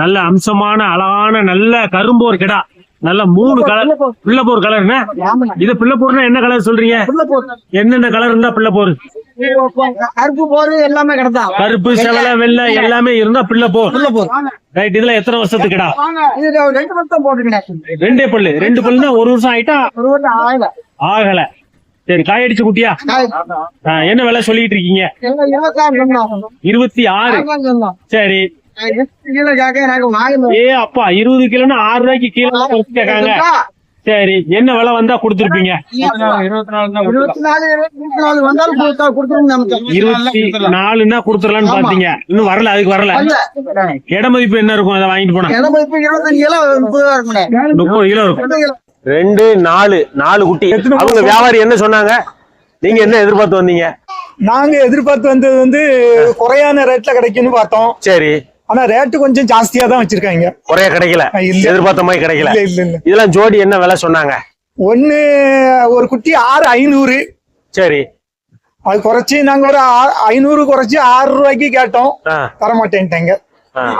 நல்ல அம்சமான அழகான நல்ல கரும்போர் கிடா. நல்ல மூணு கலர். பிள்ளைப்போர். கலர்னா இது பிள்ளைப்போர்னா என்ன கலர் சொல்றீங்க? என்னென்ன கலர் இருந்தா பிள்ளைப்போர்? கருப்பு போரு எல்லாமே கிடதான் கருப்பு செவலை வெள்ளை எல்லாமே இருந்தா பிள்ளைப்போர். உள்ள போர் ரைட் இதுல எத்தனை வருஷத்துக்கு கிடா? இது ரெண்டு வருஷம் போட்டுக்கிட்டேன் ரெண்டே பல்லு. ரெண்டு பல்லுனா ஒரு வருஷம் ஆயிட்டா? ஒரு வருஷம் ஆகல. ஆகல. சரி காய் அடிச்சு குட்டியா? என்ன விலை சொல்லிட்டு இருக்கீங்க? இருபத்தி ஆறு. சரி. ஏ அப்பா இருபது கிலோன்னா ஆறு ரூபாய்க்கு கீழே கேட்காங்க. சரி என்ன விலை வந்தா கொடுத்துருப்பீங்க? இருபத்தி நாலுன்னா கொடுத்துடலாம்னு பாத்தீங்க இன்னும் வரல அதுக்கு வரல. இட மதிப்பு என்ன இருக்கும்? அதை வாங்கிட்டு போனா? முப்பது கிலோ இருக்கும். ரெண்டு நாலு நாலு குட்டி. அவங்க வியாபாரி என்ன சொன்னாங்க? நீங்க என்ன எதிர்பார்த்து வந்தீங்க? நாங்க எதிர்பார்த்து வந்தது வந்து குறையான ரேட்ல கிடைக்கும்னு பார்த்தோம். சரி. ஆனா ரேட்டு கொஞ்சம் ஜாஸ்தியா தான் வச்சிருக்காங்க. குறைய கிடைக்கல. இல்ல. எதிர்பார்த்த மாதிரி கிடைக்கல. இல்ல இல்ல இல்ல. இதெல்லாம் ஜோடி என்ன விலை சொன்னாங்க? ஒண்ணு ஒரு குட்டி ஆறு ஐநூறு. சரி. அது குறைச்சு நாங்க ஒரு ஐநூறு குறைச்சு ஆறு ரூபாய்க்கு கேட்டோம். தர மாட்டேன்ட்டாங்க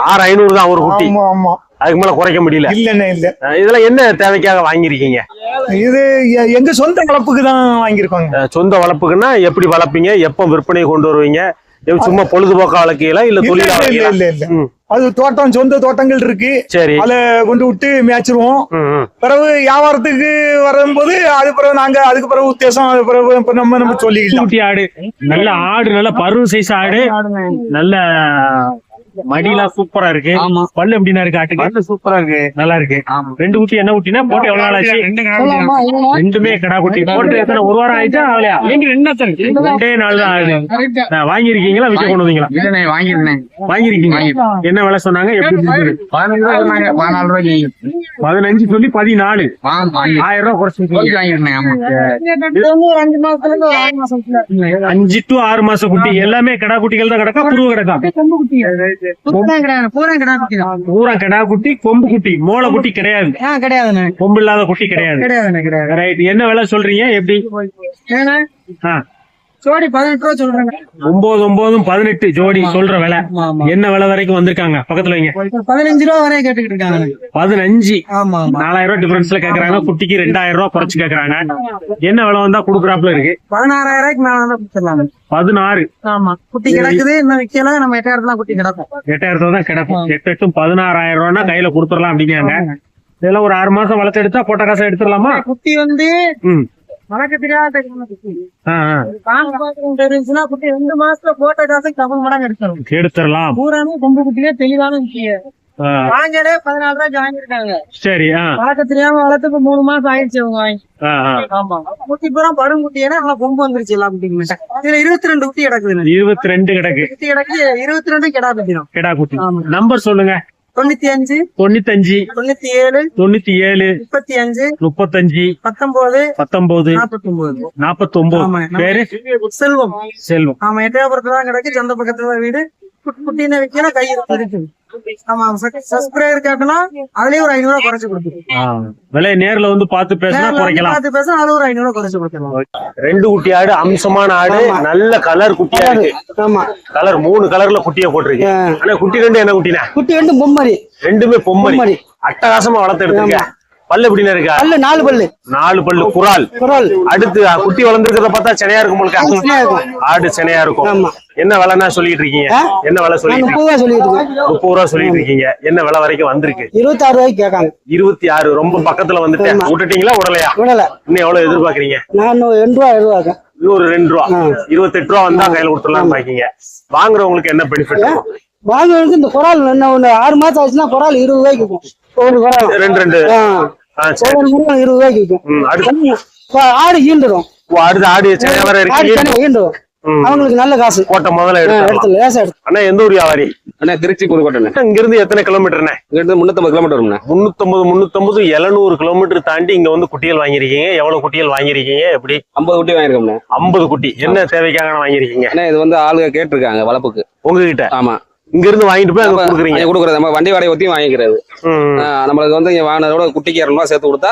ஆறு ஐநூறு தான் ஒரு குட்டி. ஆமா ஆமா. அதுக்கு மேல குறைக்க முடியல. இல்ல. ஆ, இதெல்லாம் என்ன தேவைக்காக வாங்கியிருக்கீங்க? இது எங்க சொந்த வளர்ப்புக்கு தான் வாங்கியிருக்கோங்க. சொந்த வளர்ப்புக்குன்னா எப்படி வளர்ப்பீங்க? எப்போ விற்பனை கொண்டு வருவீங்க? சும்மா பொழுதுபோக்கா வளர்க்கீங்களா இல்ல தொழிலா இல்ல, வளர்க்கீங்களா இல்ல, இல்ல. ம், அது தோட்டம் சொந்த தோட்டங்கள் இருக்கு. சரி. அத கொண்டு விட்டு மேய்ச்சிருவோம். பிறகு வியாபாரத்துக்கு வரும்போது அது பிறகு நாங்க அதுக்கு பிறகு உத்தேசம் அது பிறகு நம்ம நம்ம சொல்லிக்கலாம். ஆடு. நல்ல ஆடு நல்ல பருவ சைஸ் ஆடு. நல்ல மடியெல்லாம் சூப்பரா இருக்கு. ஆமா. பல்லு எப்படின்னா இருக்கு ஆட்டுக்கு? சூப்பரா இருக்கு. நல்லா இருக்கு. ஆமா. ரெண்டு குட்டி என்ன குட்டினா போட்டு எவ்வளவு நாள் ஆச்சு? ரெண்டுமே கடா குட்டி போட்டு எத்தனை ஒரு வாரம் ஆயிடுச்சா? ஆகலையா? ரெண்டே நாள் தான்? ஆகுது. நான் வாங்கியிருக்கீங்களா? விற்க கொண்டு வந்தீங்களா? இல்லண்ணே, வாங்கிருந்தேன். வாங்கியிருக்கீங்க என்ன விலை சொன்னாங்க? எப்படி? பதினஞ்சு ரூபா சொன்னாங்க, பதினாலு ரூபாய்க்கு. பதினஞ்சு சொல்லி பதினாலு. வாங்க, வாங்கி- ஆயிரம் ரூபாய் குறைச்சு வாங்கிருந்தேன். அஞ்சு டு ஆறு மாசம் குட்டி. எல்லாமே கடா குட்டிகள் தான் கிடக்கா? புருவ கிடக்கா? பூரா கிடையாது, கிடையாது கடா குட்டி கொம்பு குட்டி. மோளை குட்டி கிடையாது. ஆ, கிடையாதுண்ணே. கொம்பு இல்லாத குட்டி கிடையாது. கிடையாது. ரைட் என்ன விலை சொல்றீங்க? எப்படி? ஜோடி பதினெட்டு ரூபா சொல்றேங்க. ஒன்பது ஒன்பதும் பதினெட்டு ஜோடி சொல்ற விலை. என்ன விலை வரைக்கும் வந்திருக்காங்க? பக்கத்துல வைங்க. பதினஞ்சு ரூபா வரையும் கேட்டுக்கிட்டு இருக்காங்க. பதினஞ்சு. ஆமா நாலாயிரம் ரூபாய் டிஃபரன்ஸ்ல கேக்குறாங்க. குட்டிக்கு ரெண்டாயிரம் ரூபாய் குறைச்சு கேக்குறாங்க. என்ன விலை வந்தா குடுக்குறாப்புல இருக்கு? பதினாறாயிரம் ரூபாய்க்கு மேல தான் கொடுத்துடலாம் பதினாறு. ஆமா. குட்டி கிடக்குது இன்னும் விக்கல. நம்ம எட்டாயிரத்துல குட்டி கிடக்கும். எட்டாயிரத்துல தான் கிடக்கும். எட்டு எட்டும் பதினாறாயிரம் ரூபாய்னா கையில கொடுத்துடலாம் அப்படிங்கிறாங்க இதெல்லாம் ஒரு ஆறு மாசம் வளர்த்து எடுத்தா போட்ட காசை எடுத்துடலாமா? குட்டி வந்து ம் வளர்க்க தெரியாத தெரிஞ்சுன்னா குட்டி ரெண்டு மாசத்துல போட்ட காசுக்கு டபுள் மடங்கு எடுத்துரும் எடுத்துடலாம். பூராமே கொம்பு குட்டியே தெளிவான ஆ, வாங்கியதே பதினாலு ரூபாய்க்கு வாங்கியிருக்காங்க. சரி வளர்க்க தெரியாம வளர்த்து இப்ப மூணு மாசம் ஆயிடுச்சு அவங்க வாங்கி. ஆமா. குட்டி பூரா பரும் குட்டி ஏன்னா கொம்பு வந்துருச்சு எல்லா குட்டிக்குமே. இதுல இருபத்தி ரெண்டு குட்டி கிடக்குது இருபத்தி ரெண்டு கிடக்கு. குட்டி கிடக்கு இருபத்தி ரெண்டு கிடா குட்டி கிடா குட்டி. நம்பர் சொல்லுங்க. தொண்ணூத்தி அஞ்சு தொண்ணூத்தஞ்சு தொண்ணூத்தி ஏழு தொண்ணூத்தி ஏழு முப்பத்தி அஞ்சு முப்பத்தஞ்சு பத்தொன்பது பத்தொன்பது நாற்பத்தி ஒன்பது நாப்பத்தி ஒன்பது. பேரு செல்வம். செல்வம். ஆமா எட்டயபுரத்துல தான் கிடக்கு சந்த பக்கத்துல வீடு. குட்டி குட்டின்னு வைக்கணும் கை இருக்கு ஆமா சப்ஸ்கிரைபர் கேட்டனா அதுலயே ஒரு ஐநூறு குறைச்சு கொடுத்துருவோம் விலை நேர்ல வந்து பார்த்து பேசினா குறைக்கலாம். பார்த்து பேச அதுல ஒரு ஐநூறு குறைச்சு கொடுத்துருவோம் ரெண்டு குட்டி ஆடு அம்சமான ஆடு நல்ல கலர் குட்டியா இருக்கு ஆமா. கலர் மூணு கலர்ல குட்டிய போட்டிருக்கு ஆனா குட்டி ரெண்டு என்ன குட்டினா குட்டி வந்து பொம்மரி. ரெண்டுமே பொம்மரி. அட்டகாசமா வளர்த்து எடுத்துருக்க பல்லு எப்படின்னு இருக்கா? பல்லு நாலு பல்லு. நாலு பல்லு குறால் குரல். அடுத்து குட்டி வளர்ந்துருக்கிறத பார்த்தா செனையா இருக்கும் உங்களுக்கு. ஆடு செனையா இருக்கும். என்ன விலைன்னா சொல்லிட்டு இருக்கீங்க? என்ன விலை சொல்லிட்டு முப்பது ரூபா சொல்லிட்டு முப்பது ரூபா சொல்லிட்டு இருக்கீங்க. என்ன விலை வரைக்கும் வந்திருக்கு? இருபத்தாறு ரூபாய்க்கு கேட்காங்க. இருபத்தி ஆறு ரொம்ப பக்கத்துல வந்துட்டேன். விட்டுட்டீங்களா உடலையா விடல. இன்னும் எவ்வளவு எதிர்பார்க்கறீங்க? நான் ரெண்டு ரூபா இது ஒரு ரெண்டு ரூபா. இருபத்தெட்டு ரூபா வந்தா கையில கொடுத்துடலாம் பாக்கீங்க. வாங்குறவங்களுக்கு என்ன பெனிஃபிட் இருக்கும்? வாங்குறதுக்கு இந்த குரால் என்ன ஒண்ணு ஆறு மாசம் ஆச்சுன்னா குரால் இருபது ரூபாய்க்கு ஒரு குரால் ரெண்டு. ரெண்டு ஒவ்வொரு இருபது ரூபாய்க்கு விற்கும் அடுத்து? ஆடு அடுத்து. அவங்களுக்கு நல்ல காசு. கோட்டை முதல்ல எடுத்துல லேசா எடுத்து. அண்ணா எந்த ஊர் வியாபாரி? அண்ணா திருச்சி புதுக்கோட்டை இங்க இருந்து எத்தனை கிலோமீட்டர்ண்ணே இங்கிருந்து முன்னூத்தம்பது கிலோமீட்டர் வரும்ண்ணா. முன்னூத்தொன்பது முன்னூத்தொன்பது எழுநூறு கிலோமீட்டர் தாண்டி இங்க வந்து குட்டிகள் வாங்கியிருக்கீங்க. எவ்வளவு குட்டிகள் வாங்கியிருக்கீங்க? எப்படி? ஐம்பது குட்டி வாங்கியிருக்கோம்ண்ணா. ஐம்பது குட்டி. என்ன தேவைக்காக வாங்கியிருக்கீங்க? அண்ணா இது வந்து ஆளுங்க கேட்டிருக்காங்க வளர்ப்புக்கு. உங்ககிட்ட? ஆமா. இங்க இருந்து வாங்கிட்டு போய் அங்க கொடுக்குறீங்க. கொடுக்குறது நம்ம வண்டி வாடகை ஒத்தி வாங்கிக்கிறது. நம்மளுக்கு வந்து இங்க வாங்கினதோட குட்டிக்கு இரநூறுவா சேர்த்து கொடுத்தா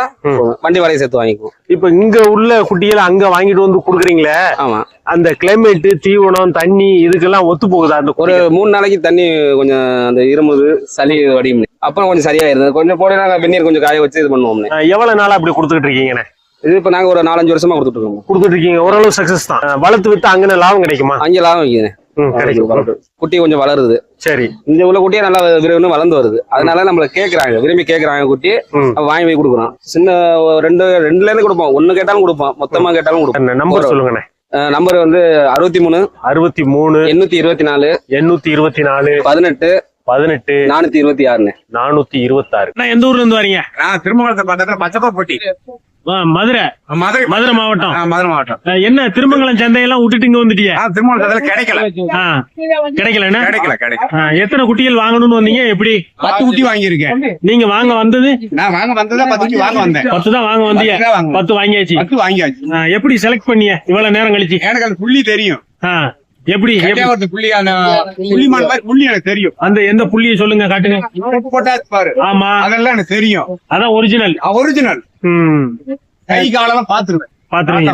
வண்டி வாடகை சேர்த்து வாங்கிக்குவோம். இப்ப இங்க உள்ள குட்டிகளை அங்க வாங்கிட்டு வந்து குடுக்குறீங்களே ஆமா. அந்த கிளைமேட் தீவனம் தண்ணி இதுக்கெல்லாம் ஒத்து போகுதா அந்த ஒரு மூணு நாளைக்கு தண்ணி கொஞ்சம் அந்த இருமுது சளி வடியும். அப்புறம் கொஞ்சம் சரியாயிருது கொஞ்சம் போட நாங்க வெந்நீர் கொஞ்சம் காய வச்சு இது பண்ணுவோம்னே எவ்வளவு நாளா அப்படி கொடுத்துட்டு இருக்கீங்கண்ணே? இது இப்ப நாங்க ஒரு நாலஞ்சு வருஷமா கொடுத்துட்டு இருக்கோம். கொடுத்துட்டு இருக்கீங்க ஓரளவு சக்சஸ் தான். வளர்த்து வித்து அங்கன லாபம் கிடைக்குமா? அங்கே லாபம் கிடைக்கும் குட்டி கொஞ்சம் வளருது. சரி. இந்த உள்ள குட்டியே நல்லா விரைவில் வளர்ந்து வருது. அதனால நம்மள கேக்குறாங்க விரும்பி கேக்குறாங்க குட்டி. வாங்கி போய் கொடுக்குறோம். சின்ன ரெண்டு ரெண்டுல இருந்து கொடுப்போம். ஒண்ணு கேட்டாலும் கொடுப்போம். மொத்தமா கேட்டாலும் கொடுப்போம். நம்பர் சொல்லுங்கண்ணே. நம்பர் வந்து அறுபத்தி மூணு அறுபத்தி மூணு எண்ணூத்தி இருபத்தி நாலு எண்ணூத்தி இருபத்தி நாலு பதினெட்டு பதினெட்டு நானூத்தி இருபத்தி ஆறுன்னு நானூத்தி இருபத்தாறு. எந்த ஊர்ல இருந்து வரீங்க? நான் பக்கத்துல பச்சைப்பட்டி ஆ, மதுரை. மதுரை. மதுரை மாவட்டம். மதுரை மாவட்டம். என்ன திருமங்கலம் சந்தையெல்லாம் விட்டுட்டு இங்க வந்துட்டீங்க ஆ, திருமங்கலத்துல கிடைக்கல. கிடைக்கல கிடைக்கல ஆ, எத்தனை குட்டிகள் வாங்கணும்னு வந்தீங்க? எப்படி? பத்து குட்டி வாங்கியிருக்கேன். நீங்க வாங்க வந்தது? நான் வாங்க வந்ததா பத்து குட்டி வாங்க வந்தேன். பத்து தான் வாங்க வந்தீங்க. பத்து வாங்கியாச்சு. பத்து வாங்கியாச்சு. எப்படி செலக்ட் பண்ணீங்க இவ்வளவு நேரம் கழிச்சு. எனக்கு அந்த புள்ளி தெரியும். எப்படி புள்ளி எனக்கு தெரியும். அந்த எந்த புள்ளியை சொல்லுங்க காட்டுங்க. போட்டாச்சு பாரு. ஆமா. அதெல்லாம் எனக்கு தெரியும். அதான் ஒரிஜினல் ஒரிஜினல் ம். கை காலெல்லாம் பாத்துருவேன் பாத்துருவீங்க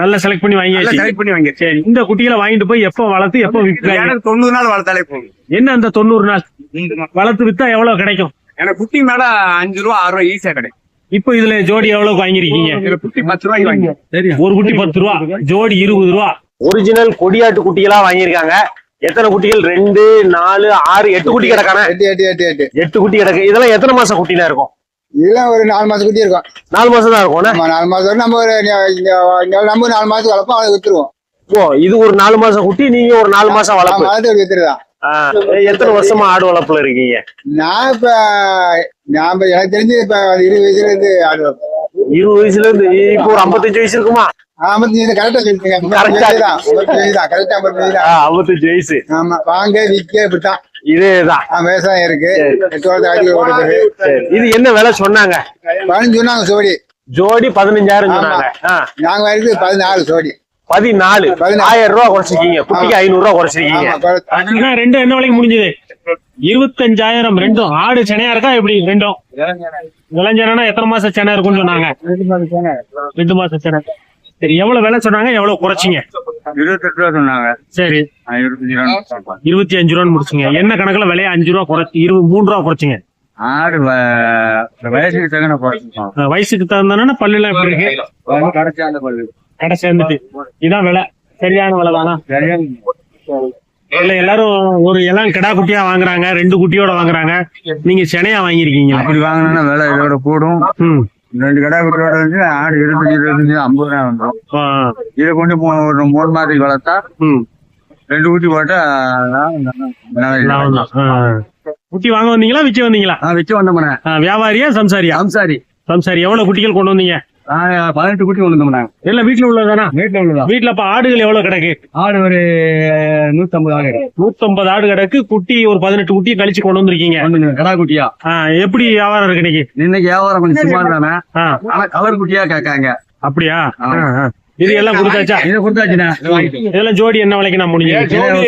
நல்லா செலக்ட் பண்ணி நல்லா வாங்கியாச்சு செலக்ட் பண்ணி சரி இந்த குட்டிகளை வாங்கிட்டு போய் எப்ப வளர்த்து எப்ப விற்கிறாங்க தொண்ணூறு நாள் வளர்த்தாலே போதும். என்ன அந்த தொண்ணூறு நாள்? வளர்த்து வித்தா எவ்வளவு கிடைக்கும்? எனக்கு குட்டி மேல அஞ்சு ரூபா ஆறு ரூபா ஈஸியா கிடைக்கும். இப்போ இதுல ஜோடி எவ்வளவு வாங்கிருக்கீங்க குட்டி பத்து வாங்கி ஒரு குட்டி பத்து ரூபா ஜோடி இருபது ரூபா. ஒரிஜினல் கொடியாட்டு குட்டிகளா வாங்கியிருக்காங்க. எத்தனை குட்டிகள்? ரெண்டு நாலு ஆறு எட்டு குட்டி கிடக்கான? எட்டு எட்டு எட்டு எட்டு. எட்டு குட்டி கிடக்கு. இதெல்லாம் எத்தனை மாசம் குட்டிலாம் இருக்கும்? இதெல்லாம் ஒரு நாலு மாசம் குட்டி இருக்கும். நாலு மாசம் தான் இருக்கும் நாலு மாசம் நம்ம ஒரு நம்ம நாலு மாசம் வளர்ப்போம் அதை வித்துருவோம். ஓ இது ஒரு நாலு மாசம் குட்டி நீங்க ஒரு நாலு மாசம் வளர்ப்பு. வித்துருதான். எத்தனை வருஷமா ஆடு வளர்ப்புல இருக்கீங்க? நான் இப்ப நான் எனக்கு தெரிஞ்சு இப்ப இருபது வயசுல இருந்து ஆடு வளர்ப்பேன். இருபது வயசுல இருந்து இப்போ ஒரு ஐம்பத்தஞ்சு வயசு இருக்குமா? இதேதான். ஆ, விவசாயம் இருக்கு. இது என்ன விலை சொன்னாங்க? சொன்னாங்க சோடி ஜோடி பதினஞ்சாயிரம் சொன்னாங்க. நாங்க பதினாலு சோடி பதினாலு. ஆயிரம் ரூபாய் குறைச்சிருக்கீங்க. குட்டிக்கு ஐநூறு ரூபாய் குறைச்சிருக்கீங்க. ரெண்டும் என்ன விலைக்கு முடிஞ்சது? இருபத்தஞ்சாயிரம் ரெண்டும். ஆடு செனையா இருக்கா எப்படி? ரெண்டும். இளைஞனா எத்தனை மாசம் செனை இருக்கும்னு சொன்னாங்க? ரெண்டு மாசம் செனை. சரி எவ்வளவு விலை சொன்னாங்க? எவ்வளவு குறைச்சிங்க? இருபத்தெட்டு ரூபா சொன்னாங்க. சரி. இருபத்தி அஞ்சு ரூபான்னு முடிச்சுங்க. என்ன கணக்குல விலையை அஞ்சு ரூபா குறைச்சி இருபது மூணு ரூபா குறைச்சிங்க? ஆடு வயசுக்கு தகுந்த குறைச்சிப்போம் அஹ் வயசுக்கு தகுந்தானே பல்லுலாம் எப்படி இருக்கு? கடைசி அந்த பல்லு. கடை சேர்ந்துட்டு. இதான் விலை. சரியான விலை தானா? இல்ல எல்லாரும் ஒரு எல்லாம் கிடா குட்டியா வாங்குறாங்க ரெண்டு குட்டியோட வாங்குறாங்க. நீங்க செனையா வாங்கிருக்கீங்க அப்படி வாங்கினா விலை இதோட கூடும். ம். ரெண்டு கடை குட்டியோட வந்து ஆடு இருபத்தஞ்சு இருபத்தஞ்சு ஐம்பது ரூபா வந்துடும். இதை கொண்டு ஒரு மூணு மாதத்துக்கு வளர்த்தா ரெண்டு குட்டி போட்டா. குட்டி வாங்க வந்தீங்களா விற்க வந்தீங்களா? வச்சு வந்தோம்ண்ணே வியாபாரியா சம்சாரியா? சம்சாரி. சம்சாரி. எவ்வளவு குட்டிகள் கொண்டு வந்தீங்க? பதினெட்டு குட்டி வந்தோம்ண்ணே எல்லாம் வீட்டுல உள்ளதானா? வீட்டுல உள்ளதா? வீட்டுல அப்ப ஆடுகள் எவ்வளவு கிடக்கு? ஆடு ஒரு நூத்தம்பது ஆடு நூத்தம்பது ஆடு கிடக்கு குட்டி ஒரு பதினெட்டு குட்டி கழிச்சு கொண்டு வந்திருக்கீங்க. கடா குட்டியா? எப்படி வியாபாரம் இருக்கு இன்னைக்கு? இன்னைக்கு வியாபாரம் கொஞ்சம் சுமார் தானே. ஆனா கலர் குட்டியா கேட்காங்க. அப்படியா. இது எல்லாம் கொடுத்தாச்சா? இதை கொடுத்தாச்சுண்ணே. இதெல்லாம் ஜோடி என்ன விலைக்கு நான் முடிஞ்சு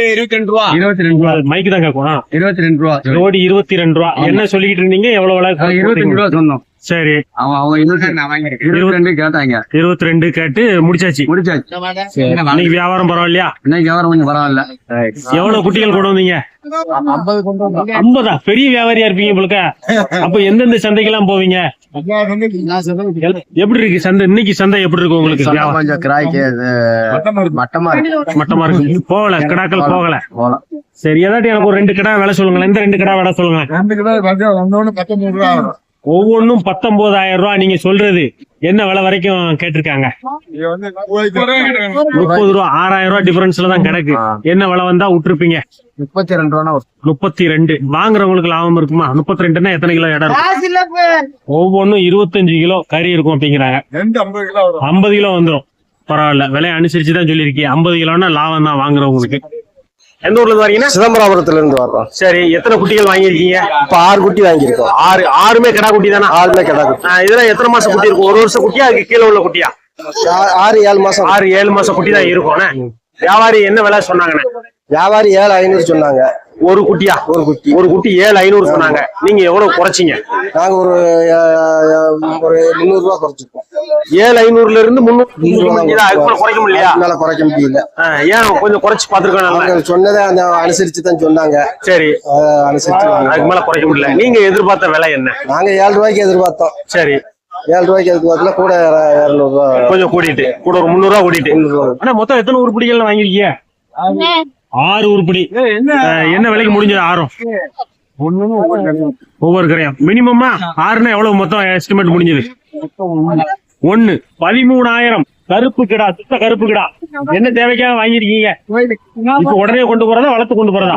இருபத்தி ரெண்டு ரூபா. இருபத்தி ரெண்டு ரூபா. மைக்கு தான் கேட்கும். இருபத்தி ரெண்டு ரூபா. ஜோடி இருபத்தி ரெண்டு ரூபா. என்ன சொல்லிக்கிட்டு இருந்தீங்க? எவ்வளவு விலை அது இருபத்தஞ்சு ரூபா சொன்னோம். சரி. அவன் அவங்க இருபத்தி ரெண்டு கேட்டாங்க இருபத்தி ரெண்டு கேட்டு முடிச்சாச்சு. முடிச்சாச்சு. இன்னைக்கு வியாபாரம் பரவாயில்லையா? இன்னைக்கு வியாபாரம் கொஞ்சம் பரவாயில்ல. எவ்வளவு குட்டிகள் கொண்டு வந்தீங்க? ஐம்பதா பெரிய வியாபாரியா இருப்பீங்க போலுக்க. அப்ப எந்தெந்த சந்தைக்கெல்லாம் போவீங்க? எப்படி இருக்கு சந்தை? இன்னைக்கு சந்தை எப்படி இருக்கு உங்களுக்கு? வியாபாரம்? கொஞ்சம் கிராய்க்கு மட்டமா இருக்கு. மட்டமா இருக்கு. போகல கிடாக்கள் போகல. போலாம் சரி ஏதாட்டி எனக்கு ஒரு ரெண்டு கடை விலை சொல்லுங்களேன். இந்த ரெண்டு கடை விலை சொல்லுங்களேன். ரெண்டு கிலோ ரூபா ஒவ்வொன்றும் பத்தொன்பதாயிரம் ரூபாய் நீங்க சொல்றது என்ன விலை வரைக்கும் கேட்டிருக்காங்க? முப்பது ரூபா ஆறாயிரம் ரூபாய் டிஃபரன்ஸ்ல தான் கிடக்கு. என்ன விலை வந்தா விட்டுருப்பீங்க? முப்பத்தி ரெண்டு ரூபா முப்பத்தி ரெண்டு. வாங்குறவங்களுக்கு லாபம் இருக்குமா? முப்பத்தி ரெண்டுன்னா எத்தனை கிலோ இடம் இருக்கும்? ஒவ்வொன்றும் இருபத்தஞ்சு கிலோ கறி இருக்கும் அப்படிங்கிறாங்க. ஐம்பது கிலோ வரும். ஐம்பது கிலோ வந்துரும். பரவாயில்ல. விலையை அனுசரிச்சு தான் சொல்லியிருக்கீங்க. ஐம்பது கிலோன்னா லாபம் தான் வாங்குறவங்களுக்கு. எந்த ஊர்ல இருந்து வரீங்கன்னா சிதம்பரபுரத்துல இருந்து வர்றோம். சரி எத்தனை குட்டிகள் வாங்கியிருக்கீங்க? இப்ப ஆறு குட்டி வாங்கியிருக்கோம். ஆறு ஆறுமே கிடா குட்டி தானே? ஆறுல கிடாது இதெல்லாம் எத்தனை மாசம் குட்டி இருக்கும்? ஒரு வருஷம் குட்டியா அதுக்கு கீழே உள்ள குட்டியா? ஆறு ஏழு மாசம். ஆறு ஏழு மாசம் குட்டி தான் இருக்கும். வியாபாரி என்ன விலை சொன்னாங்கண்ணே? வியாபாரி ஏழு ஐநூறு சொன்னாங்க. ஒரு குட்டியா? ஒரு குட்டி. ஒரு குட்டி ஏழு ஐநூறு சொன்னாங்க. நீங்க எவ்வளவு குறைச்சிங்க? நாங்க ஒரு ஒரு முந்நூறு ரூபா குறைச்சிருக்கோம். ஏழு ஐநூறுல இருந்து முன்னூறு அதுக்கு மேல குறைக்க முடியலையா? மேல குறைக்க முடியல. ஏன் கொஞ்சம் குறைச்சு பாத்துருக்கோம் சொன்னதை அந்த அனுசரிச்சு தான் சொன்னாங்க. சரி. அனுசரிச்சு. அதுக்கு மேல குறைக்க முடியல. நீங்க எதிர்பார்த்த விலை என்ன? நாங்க ஏழு ரூபாய்க்கு எதிர்பார்த்தோம். சரி. ஏழு ரூபாய்க்கு எதிர்பார்த்தல கூட இரநூறு ரூபா கொஞ்சம் கூட்டிட்டு. கூட ஒரு முந்நூறு ரூபா கூட்டிட்டு. ஆனா மொத்தம் எத்தனை உருப்படிகள் வாங்கிருக்கீங்க ஆறு உருப்படி. என்ன? விலைக்கு முடிஞ்சது? ஆறும். ஒவ்வொரு கரையும் மினிமமா ஆறுனா எவ்வளவு மொத்தம் எஸ்டிமேட் முடிஞ்சது? ஒண்ணு. பதிமூணாயிரம். கருப்பு கிடா சுத்த கருப்பு கிடா. என்ன தேவைக்காக வாங்கிருக்கீங்க இப்ப உடனே கொண்டு போறதா வளர்த்து கொண்டு போறதா?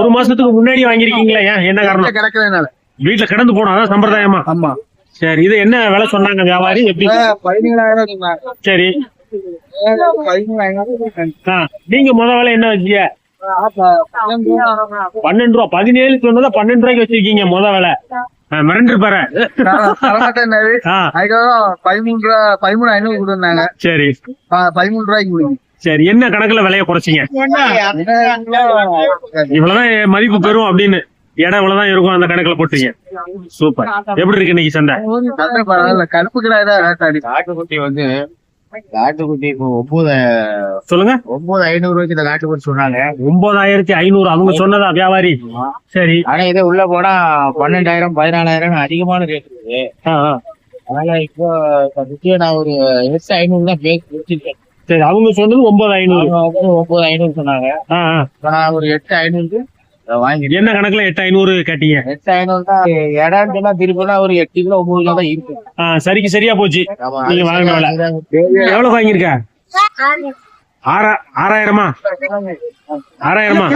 ஒரு மாசத்துக்கு முன்னாடி வாங்கிருக்கீங்களா ஏன்? என்ன காரணம்? வீட்டுல கிடந்து போனோம் அதான் சம்பிரதாயமா. ஆமா. சரி இது என்ன விலை சொன்னாங்க வியாபாரி? எப்படி? பதினேழாயிரம் சரி. நீங்க முத வேலை என்ன வச்சீங்க பன்னெண்டு ரூபா. பதினேழு சொன்னதா பன்னெண்டு ரூபாய்க்கு வச்சிருக்கீங்க முத வேலை. மிரண்டு பாரு. அதுக்கப்புறம் பதிமூணு ஐநூறு கொடுத்தாங்க சரி. பதிமூணு ரூபாய்க்கு சரி என்ன கணக்குல விலைய குறைச்சிங்க? இவ்வளவுதான் மதிப்பு பெறும் அப்படின்னு. இடம் இவ்வளவுதான் இருக்கும் அந்த கணக்குல போட்டீங்க. சூப்பர். எப்படி இருக்கு இன்னைக்கு பரவாயில்ல கருப்பு கிடாய் தான் வந்து காட்டுக்குட்டி இப்போ ஒன்பது சொல்லுங்க. ஒன்பது ஐநூறு ரூபாய்க்கு இந்த காட்டுக்குட்டி சொன்னாங்க. ஒன்பதாயிரத்தி ஐநூறு அவங்க சொன்னதா வியாபாரி? சரி. ஆனா இதே உள்ள போனா பன்னெண்டாயிரம் பதினாலாயிரம் அதிகமான ரேட் இருக்கு. அதனால இப்போ நான் ஒரு எட்டு ஐநூறு தான் பேசி வச்சிருக்கேன் சரி அவங்க சொன்னது ஒன்பது ஐநூறு. ஒன்பது ஐநூறு சொன்னாங்க. நான் ஒரு எட்டு ஐநூறுக்கு வாங்கிட்டேன் என்ன கணக்குல எட்டு ஐநூறு கேட்டீங்க? எட்டு ஐநூறு தான் இடம் சொன்னா திருப்பினா ஒரு எட்டு கிலோ ஒன்பது கிலோ தான் இருக்கு. சரிக்கு சரியா போச்சு. நீங்க. எவ்வளவு வாங்கியிருக்க? ஆறா. ஆறாயிரமா? ஆறாயிரமா?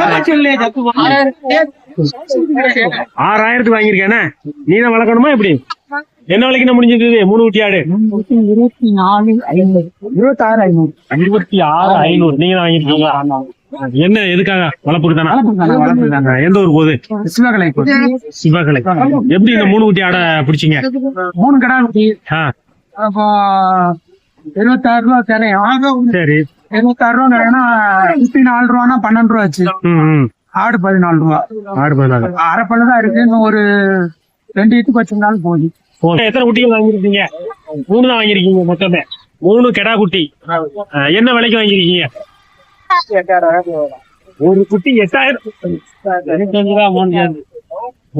ஆறாயிரத்துக்கு வாங்கியிருக்கேனே நீ தான் வளர்க்கணுமா எப்படி? என்ன விலைக்கு என்ன முடிஞ்சது இது? மூணு குட்டி ஆடு இருபத்தி நாலு ஐநூறு. இருபத்தி ஆறு ஐநூறு. இருபத்தி ஆறு ஐநூறு. நீங்க தான் வாங்கியிருக்கீங்களா? என்ன எதுக்காக? வளர்ப்புக்கு தானே எந்த ஊர் போகுது? சிவகலை. சிவகலை எப்படி இந்த மூணு குட்டி ஆடை பிடிச்சீங்க? மூணு கடை குட்டி. அப்போ இருபத்தாறு ரூபா தரேன். சரி. இருபத்தாறு ரூபா தரேன்னா குட்டி நாலு ரூபானா பன்னெண்டு ரூபா ஆச்சு. ஆடு பதினாலு ரூபா. ஆடு பதினாலு. அரை பல்லு தான் இருக்கு. இன்னும் ஒரு ரெண்டு இட்டு வச்சிருந்தாலும் போகுது போதும். எத்தனை குட்டிகள் வாங்கியிருக்கீங்க? மூணு தான் வாங்கியிருக்கீங்க மொத்தமே. மூணு கெடா குட்டி. என்ன விலைக்கு வாங்கியிருக்கீங்க? ஒரு குட்டி எட்டாயிரம்.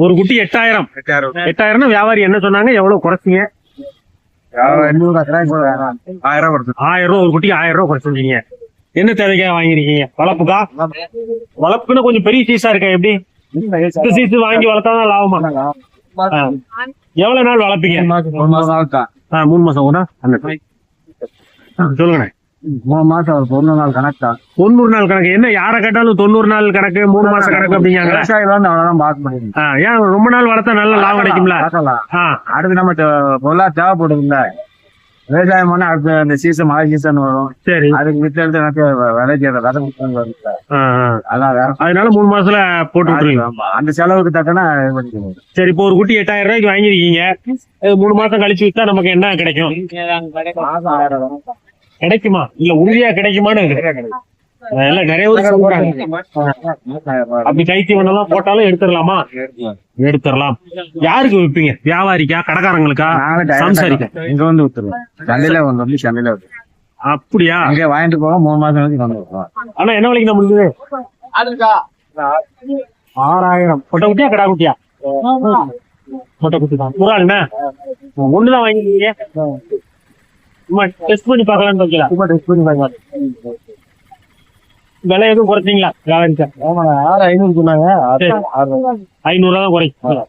ஒரு குட்டி எட்டாயிரம். எட்டாயிரம்னா வியாபாரி என்ன சொன்னாங்க? எவ்வளவு குறைச்சிங்க? ஆயிரம் ஆயிரம் ரூபா ஒரு குட்டிக்கு ஆயிரம் ரூபா குறைச்சிருக்கீங்க என்ன தேவைக்காக வாங்கியிருக்கீங்க? வளர்ப்புக்கா? வளர்ப்புன்னு கொஞ்சம் பெரிய சீஸா இருக்கா எப்படி? சீஸ் வாங்கி வளர்த்தாதான் லாபமா. எவ்வளவு நாள் வளர்ப்பீங்க? மூணு மாசம். கூட சொல்லுங்க மூணு மாசம் ஒரு பொண்ணு நாள் கணக்கு? தான் தொண்ணூறு நாள் கணக்கு. என்ன யாரை கேட்டாலும் தொண்ணூறு நாள் கணக்கு மூணு மாசம் கணக்கு அப்படிங்காங்க விவசாயம் வந்து அவ்வளவுதான் பார்க்க முடியும் ஆ, ஏன் ரொம்ப நாள் வளர்த்தா நல்ல லாபம் கிடைக்கும்ல? அடுத்து நம்ம பொருளா தேவைப்படுதுல்ல. விவசாயம் பண்ணா அடுத்து அந்த சீசன் மழை சீசன் வரும். சரி. அதுக்கு வித்து எடுத்து எனக்கு அந்த விதை கொடுத்து வரும்ல. அதான் அதனால மூணு மாசத்துல போட்டு. அந்த செலவுக்கு தக்கன இது பண்ணிக்கணும். சரி இப்போ ஒரு குட்டி எட்டாயிரம் ரூபாய்க்கு வாங்கிருக்கீங்க மூணு மாசம் கழிச்சு வித்தா நமக்கு என்ன கிடைக்கும். மாசம் ஆயிரம் ரூபாய். கிடைக்குமா இல்ல உறுதியா கிடைக்குமான்னு இல்ல நிறைய பேர் சொல்றாங்க. அப்படி கைத்தி ஒண்ணெல்லாம் போட்டாலும் எடுத்துடலாமா எடுத்துடலாம் யாருக்கு விப்பீங்க வியாபாரிக்கா கடைக்காரங்களுக்கா சம்சாரிக்கா இங்க வந்து வித்துருவோம் சந்தையில வந்து வந்து சந்தையில அப்படியா அங்கே வாங்கிட்டு போக மூணு மாசம் வரைக்கும் வருவோம் ஆனா என்ன விலைக்கு நம்ம முடியுது ஆறாயிரம் கொட்டை குட்டியா கடா குட்டியா கொட்டை குட்டி தான் ஒரு ஆள் என்ன ஒண்ணுதான் வாங்கிருக்கீங்க சும்மா டெஸ்ட் பண்ணி பார்க்கலாம்னு வைக்கல சும்மா டெஸ்ட் பண்ணி பார்க்கலாம் விலை எதுவும் குறைச்சிங்களா வியாபாரிக்கா ஆமாங்க ஆறு ஐநூறு சொன்னாங்க ஆறு சரி. ஆறு ஐநூறு ரூபா தான் குறைக்கும்